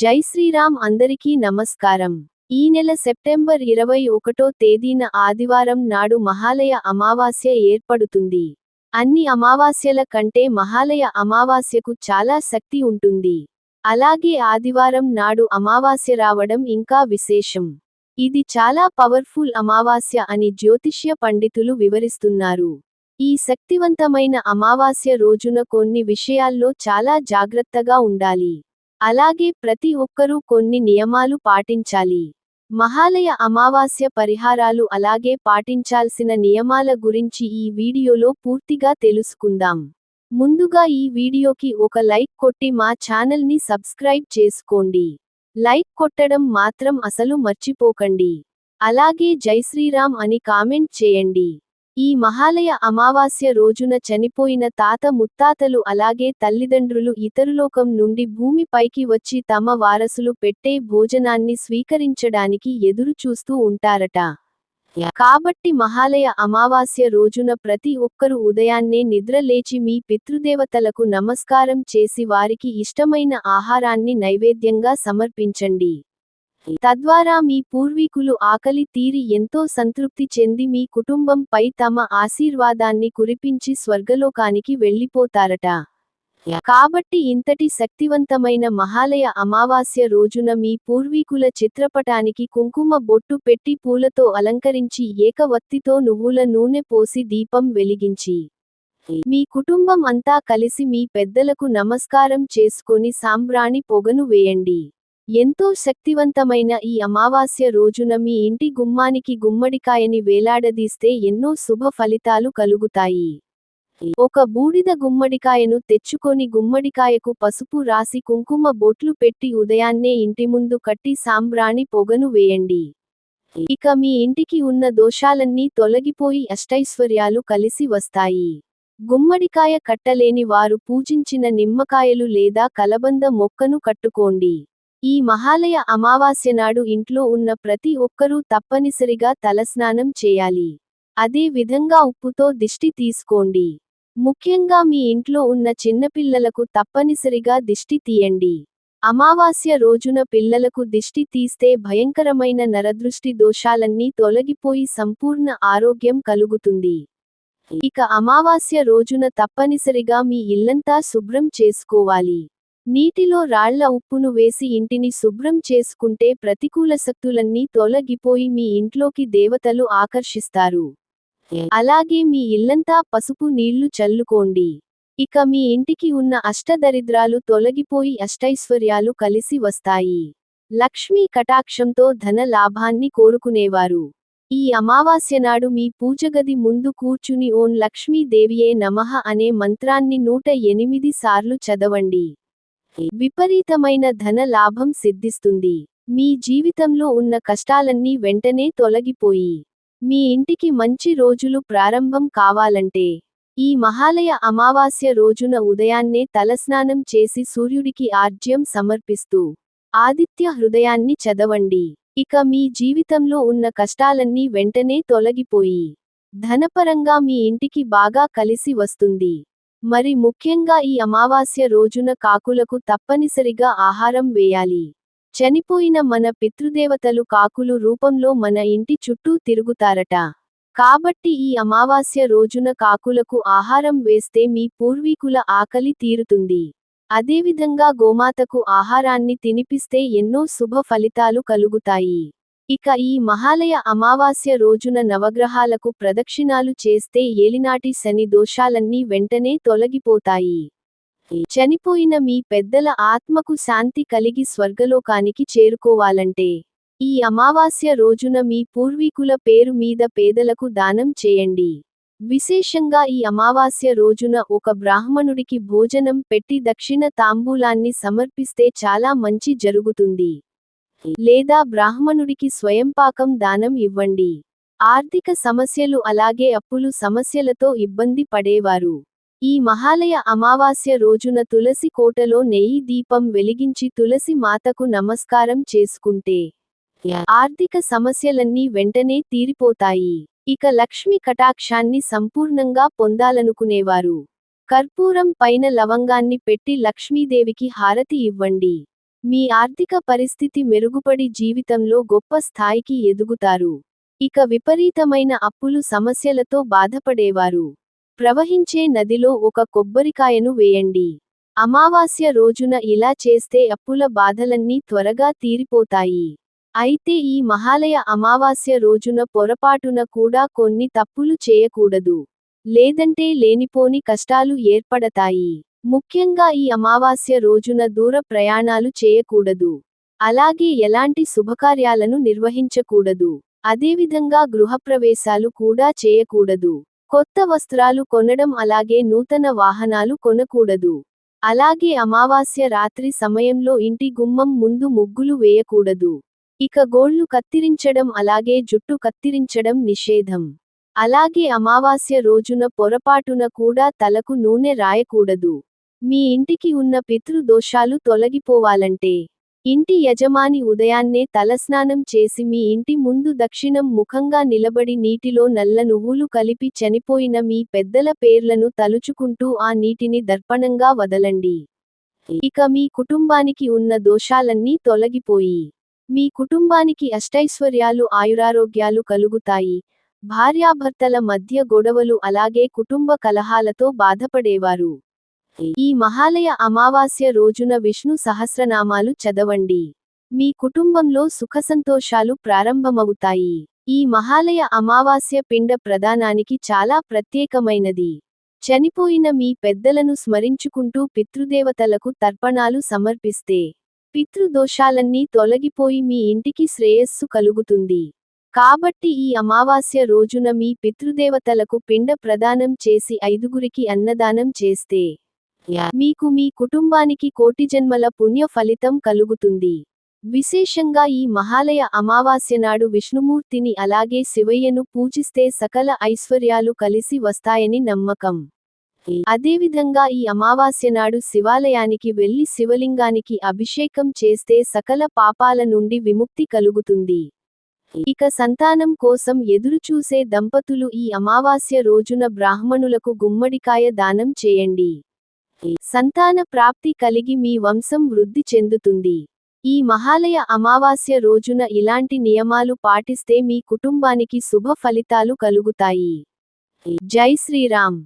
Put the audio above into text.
జై శ్రీరామ్ అందరికీ నమస్కారం. ఈ నెల సెప్టెంబర్ ఇరవై ఒకటో తేదీన ఆదివారం నాడు మహాలయ అమావాస్య ఏర్పడుతుంది. అన్ని అమావాస్యల కంటే మహాలయ అమావాస్యకు చాలా శక్తి ఉంటుంది. అలాగే ఆదివారం నాడు అమావాస్య రావడం ఇంకా విశేషం. ఇది చాలా పవర్ఫుల్ అమావాస్య అని జ్యోతిష్య పండితులు వివరిస్తున్నారు. ఈ శక్తివంతమైన అమావాస్య రోజున కొన్ని విషయాల్లో చాలా జాగ్రత్తగా ఉండాలి. అలాగే ప్రతి ఒక్కరూ కొన్ని నియమాలు పాటించాలి. మహాలయ అమావాస్య పరిహారాలు అలాగే పాటించాల్సిన నియమాల గురించి ఈ వీడియోలో పూర్తిగా తెలుసుకుందాం. ముందుగా ఈ వీడియోకి ఒక లైక్ కొట్టి మా ఛానల్ని సబ్స్క్రైబ్ చేసుకోండి. లైక్ కొట్టడం మాత్రం అసలు మర్చిపోకండి. అలాగే జై శ్రీరామ్ అని కామెంట్ చేయండి. ఈ మహాలయ అమావాస్య రోజున చనిపోయిన తాత ముత్తాతలు అలాగే తల్లిదండ్రులు ఇతరులోకం నుండి భూమిపైకి వచ్చి తమ వారసులు పెట్టే భోజనాన్ని స్వీకరించడానికి ఎదురు చూస్తూ ఉంటారట. కాబట్టి మహాలయ అమావాస్య రోజున ప్రతి ఒక్కరూ ఉదయాన్నే నిద్ర లేచి మీ పితృదేవతలకు నమస్కారం చేసి వారికి ఇష్టమైన ఆహారాన్ని నైవేద్యంగా సమర్పించండి. తద్వారా మీ పూర్వీకులు ఆకలి తీరి ఎంతో సంతృప్తి చెంది మీ కుటుంబంపై తమ ఆశీర్వాదాన్ని కురిపించి స్వర్గలోకానికి వెళ్ళిపోతారట. కాబట్టి ఇంతటి శక్తివంతమైన మహాలయ అమావాస్య రోజున మీ పూర్వీకుల చిత్రపటానికి కుంకుమ బొట్టు పెట్టి పూలతో అలంకరించి ఏకవత్తితో నువ్వుల నూనె పోసి దీపం వెలిగించి. మీ కుటుంబం అంతా కలిసి మీ పెద్దలకు నమస్కారం చేసుకొని సాంబ్రాణి పొగను వేయండి. ఎంతో శక్తివంతమైన ఈ అమావాస్య రోజున మీ ఇంటి గుమ్మానికి గుమ్మడికాయని వేలాడదీస్తే ఎన్నో శుభ ఫలితాలు కలుగుతాయి. ఒక బూడిద గుమ్మడికాయను తెచ్చుకొని గుమ్మడికాయకు పసుపు రాసి కుంకుమ బొట్లు పెట్టి ఉదయాన్నే ఇంటి ముందు కట్టి సాంబ్రాణి పొగను వేయండి. ఇక మీ ఇంటికి ఉన్న దోషాలన్నీ తొలగిపోయి అష్టైశ్వర్యాలు కలిసి వస్తాయి. గుమ్మడికాయ కట్టలేని వారు పూజించిన నిమ్మకాయలు లేదా కలబంద మొక్కను కట్టుకోండి. ఈ మహాలయ అమావాస్య నాడు ఇంట్లో ఉన్న ప్రతి ఒక్కరూ తప్పనిసరిగా తలస్నానం చేయాలి. అదే విధంగా ఉప్పుతో దిష్టి తీసుకోండి. ముఖ్యంగా మీ ఇంట్లో ఉన్న చిన్నపిల్లలకు తప్పనిసరిగా దిష్టి తీయండి. అమావాస్య రోజున పిల్లలకు దిష్టి తీస్తే భయంకరమైన నరదృష్టి దోషాలన్నీ తొలగిపోయి సంపూర్ణ ఆరోగ్యం కలుగుతుంది. ఇక అమావాస్య రోజున తప్పనిసరిగా మీ ఇల్లంతా శుభ్రం చేసుకోవాలి. నీటిలో రాళ్ళ ఉప్పును వేసి ఇంటిని శుభ్రం చేసుకుంటే ప్రతికూల శక్తులన్నీ తొలగిపోయి మీ ఇంట్లోకి దేవతలు ఆకర్షిస్తారు. అలాగే మీ ఇల్లంతా పసుపు నీళ్ళు చల్లుకోండి. ఇక మీ ఇంటికి ఉన్న అష్టదరిద్రాలు తొలగిపోయి అష్టైశ్వర్యాలు కలిసి వస్తాయి. లక్ష్మీ కటాక్షంతో ధన లాభాన్ని కోరుకునేవారు. ఈ అమావాస్య నాడు మీ పూజగది ముందు కూర్చుని ఓం లక్ష్మీదేవియే నమః అనే మంత్రాన్ని నూట ఎనిమిది సార్లు చదవండి. విపరీతమైన ధన లాభం సిద్ధిస్తుంది. మీ జీవితంలో ఉన్న కష్టాలన్నీ వెంటనే తొలగిపోయి మీ ఇంటికి మంచి రోజులు ప్రారంభం కావాలంటే ఈ మహాలయ అమావాస్య రోజున ఉదయాన్నే తలస్నానం చేసి సూర్యుడికి ఆర్జ్యం సమర్పిస్తూ ఆదిత్య హృదయాన్ని చదవండి. ఇక మీ జీవితంలో ఉన్న కష్టాలన్నీ వెంటనే తొలగిపోయి ధనపరంగా మీ ఇంటికి బాగా కలిసి వస్తుంది. మరి ముఖ్యంగా ఈ అమావాస్య రోజున కాకులకు తప్పనిసరిగా ఆహారం వేయాలి. చనిపోయిన మన పితృదేవతలు కాకులు రూపంలో మన ఇంటి చుట్టూ తిరుగుతారట. కాబట్టి ఈ అమావాస్య రోజున కాకులకు ఆహారం వేస్తే మీ పూర్వీకుల ఆకలి తీరుతుంది. అదేవిధంగా గోమాతకు ఆహారాన్ని తినిపిస్తే ఎన్నో శుభ ఫలితాలు కలుగుతాయి. ఇక ఈ మహాలయ అమావాస్య రోజున నవగ్రహాలకు ప్రదక్షిణాలు చేస్తే ఏలినాటి శని దోషాలన్నీ వెంటనే తొలగిపోతాయి. చనిపోయిన మీ పెద్దల ఆత్మకు శాంతి కలిగి స్వర్గలోకానికి చేరుకోవాలంటే ఈ అమావాస్య రోజున మీ పూర్వీకుల పేరు మీద పేదలకు దానం చేయండి. విశేషంగా ఈ అమావాస్య రోజున ఒక బ్రాహ్మణుడికి భోజనం పెట్టి దక్షిణ తాంబూలాన్ని సమర్పిస్తే చాలా మంచి జరుగుతుంది. లేదా బ్రాహ్మణుడికి స్వయంపాకం దానం ఇవ్వండి. ఆర్థిక సమస్యలు అలాగే అప్పులు సమస్యలతో ఇబ్బంది పడేవారు. ఈ మహాలయ అమావాస్య రోజున తులసి కోటలో నెయ్యి దీపం వెలిగించి తులసి మాతకు నమస్కారం చేసుకుంటే ఆర్థిక సమస్యలన్నీ వెంటనే తీరిపోతాయి. ఇక లక్ష్మి కటాక్షాన్ని సంపూర్ణంగా పొందాలనుకునేవారు. కర్పూరం పైన లవంగాన్ని పెట్టి లక్ష్మీదేవికి హారతి ఇవ్వండి. మీ ఆర్థిక పరిస్థితి మెరుగుపడి జీవితంలో గొప్ప స్థాయికి ఎదుగుతారు. ఇక విపరీతమైన అప్పులు సమస్యలతో బాధపడేవారు. ప్రవహించే నదిలో ఒక కొబ్బరికాయను వేయండి. అమావాస్య రోజున ఇలా చేస్తే అప్పుల బాధలన్నీ త్వరగా తీరిపోతాయి. అయితే ఈ మహాలయ అమావాస్య రోజున పొరపాటున కూడా కొన్ని తప్పులు చేయకూడదు. లేదంటే లేనిపోని కష్టాలు ఏర్పడతాయి. ముఖ్యంగా ఈ అమావాస్య రోజున దూర ప్రయాణాలు చేయకూడదు. అలాగే ఎలాంటి శుభకార్యాలను నిర్వహించకూడదు. అదేవిధంగా గృహప్రవేశాలు కూడా చేయకూడదు. కొత్త వస్త్రాలు కొనడం అలాగే నూతన వాహనాలు కొనకూడదు. అలాగే అమావాస్య రాత్రి సమయంలో ఇంటి గుమ్మం ముందు ముగ్గులు వేయకూడదు. ఇక గోళ్ళు కత్తిరించడం అలాగే జుట్టు కత్తిరించడం నిషేధం. అలాగే అమావాస్య రోజున పొరపాటున కూడా తలకు నూనె రాయకూడదు. మీ ఇంటికి ఉన్న పితృదోషాలు తొలగిపోవాలంటే ఇంటి యజమాని ఉదయాన్నే తలస్నానం చేసి మీ ఇంటి ముందు దక్షిణం ముఖంగా నిలబడి నీటిలో నల్ల నువ్వులు కలిపి చనిపోయిన మీ పెద్దల పేర్లను తలుచుకుంటూ ఆ నీటిని దర్పణంగా వదలండి. ఇక మీ కుటుంబానికి ఉన్న దోషాలన్నీ తొలగిపోయి మీ కుటుంబానికి అష్టైశ్వర్యాలు ఆయురారోగ్యాలు కలుగుతాయి. భార్యాభర్తల మధ్య గొడవలు అలాగే కుటుంబ కలహాలతో బాధపడేవారు. ఈ మహాలయ అమావాస్య రోజున విష్ణు సహస్రనామాలు చదవండి. మీ కుటుంబంలో సుఖసంతోషాలు ప్రారంభమవుతాయి. ఈ మహాలయ అమావాస్య పిండ ప్రదానానికి చాలా ప్రత్యేకమైనది. చనిపోయిన మీ పెద్దలను స్మరించుకుంటూ పితృదేవతలకు తర్పణాలు సమర్పిస్తే పితృదోషాలన్నీ తొలగిపోయి మీ ఇంటికి శ్రేయస్సు కలుగుతుంది. కాబట్టి ఈ అమావాస్య రోజున మీ పితృదేవతలకు పిండ ప్రదానం చేసి ఐదుగురికి అన్నదానం చేస్తే మీకు మీ కుటుంబానికి కోటి జన్మల పుణ్య ఫలితం కలుగుతుంది. విశేషంగా ఈ మహాలయ అమావాస్య నాడు విష్ణుమూర్తిని అలాగే శివయ్యను పూజిస్తే సకల ఐశ్వర్యాలు కలిసి వస్తాయని నమ్మకం. అదేవిధంగా ఈ అమావాస్య నాడు శివాలయానికి వెళ్ళి శివలింగానికి అభిషేకం చేస్తే సకల పాపాల నుండి విముక్తి కలుగుతుంది. ఇక సంతానం కోసం ఎదురుచూసే దంపతులు ఈ అమావాస్య రోజున బ్రాహ్మణులకు గుమ్మడికాయ దానం చేయండి. సంతాన ప్రాప్తి కలిగి మీ వంశం వృద్ధి చెందుతుంది. ఈ మహాలయ అమావాస్య రోజున ఇలాంటి నియమాలు పాటిస్తే మీ కుటుంబానికి శుభ ఫలితాలు కలుగుతాయి. జై శ్రీరామ్.